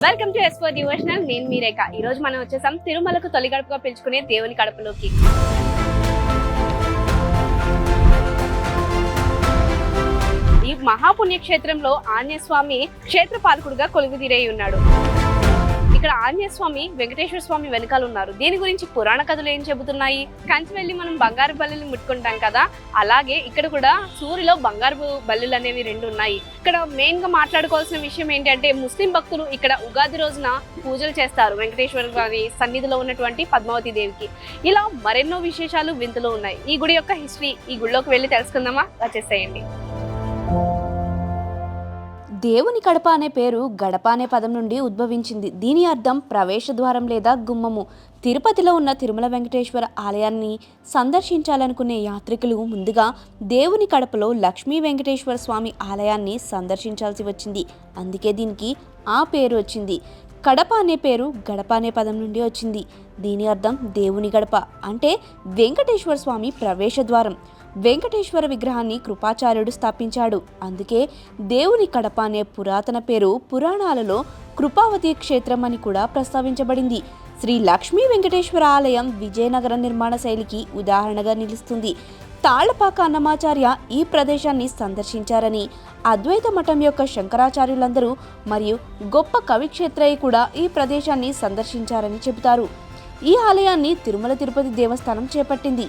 Welcome to ఎస్పో devotional నేను మీరేక ఈ రోజు మనం వచ్చేసాం తిరుమలకు తొలిగడుపుగా పిలుచుకునే దేవుని కడపలోకి. ఈ మహాపుణ్యక్షేత్రంలో ఆంజనేయ స్వామి క్షేత్ర పాలకుడుగా కొలువుదీరై ఉన్నాడు. ఇక్కడ ఆంజనేయ స్వామి వెంకటేశ్వర స్వామి వెనకాల ఉన్నారు. దీని గురించి పురాణ కథలు ఏం చెబుతున్నాయి? కంచి వెళ్ళి మనం బంగారు బల్లిని ముట్టుకుంటాం కదా? అలాగే ఇక్కడ కూడా సూరిలో బంగారు బల్లులు అనేవి రెండు ఉన్నాయి. ఇక్కడ మెయిన్గా మాట్లాడుకోవాల్సిన విషయం ఏంటంటే ముస్లిం భక్తులు ఇక్కడ ఉగాది రోజున పూజలు చేస్తారు. వెంకటేశ్వర గారి సన్నిధిలో ఉన్నటువంటి పద్మావతి దేవికి. ఇలా మరెన్నో విశేషాలు వింతలు ఉన్నాయి. ఈ గుడి యొక్క హిస్టరీ ఈ గుడిలోకి వెళ్ళి తెలుసుకుందామా? వచ్చేసేయండి. దేవుని కడప అనే పేరు గడప అనే పదం నుండి ఉద్భవించింది. దీని అర్థం ప్రవేశ ద్వారం లేదా గుమ్మము. తిరుపతిలో ఉన్న తిరుమల వెంకటేశ్వర ఆలయాన్ని సందర్శించాలనుకునే యాత్రికులు ముందుగా దేవుని కడపలో లక్ష్మీ వెంకటేశ్వర స్వామి ఆలయాన్ని సందర్శించాల్సి వచ్చింది. అందుకే దీనికి ఆ పేరు వచ్చింది. కడప అనే పేరు గడప అనే పదం నుండి వచ్చింది. దీని అర్థం దేవుని గడప అంటే వెంకటేశ్వర స్వామి ప్రవేశ ద్వారం. వెంకటేశ్వర విగ్రహాన్ని కృపాచార్యుడు స్థాపించాడు. అందుకే దేవుని కడప అనే పురాతన పేరు పురాణాలలో కృపావతి క్షేత్రం అని కూడా ప్రస్తావించబడింది. శ్రీ లక్ష్మీ వెంకటేశ్వర ఆలయం విజయనగర నిర్మాణ శైలికి ఉదాహరణగా నిలుస్తుంది. తాళ్ళపాక అన్నమాచార్య ఈ ప్రదేశాన్ని సందర్శించారని అద్వైత మఠం యొక్క శంకరాచార్యులందరూ మరియు గొప్ప కవిక్షేత్రయ్య కూడా ఈ ప్రదేశాన్ని సందర్శించారని చెబుతారు. ఈ ఆలయాన్ని తిరుమల తిరుపతి దేవస్థానం చేపట్టింది.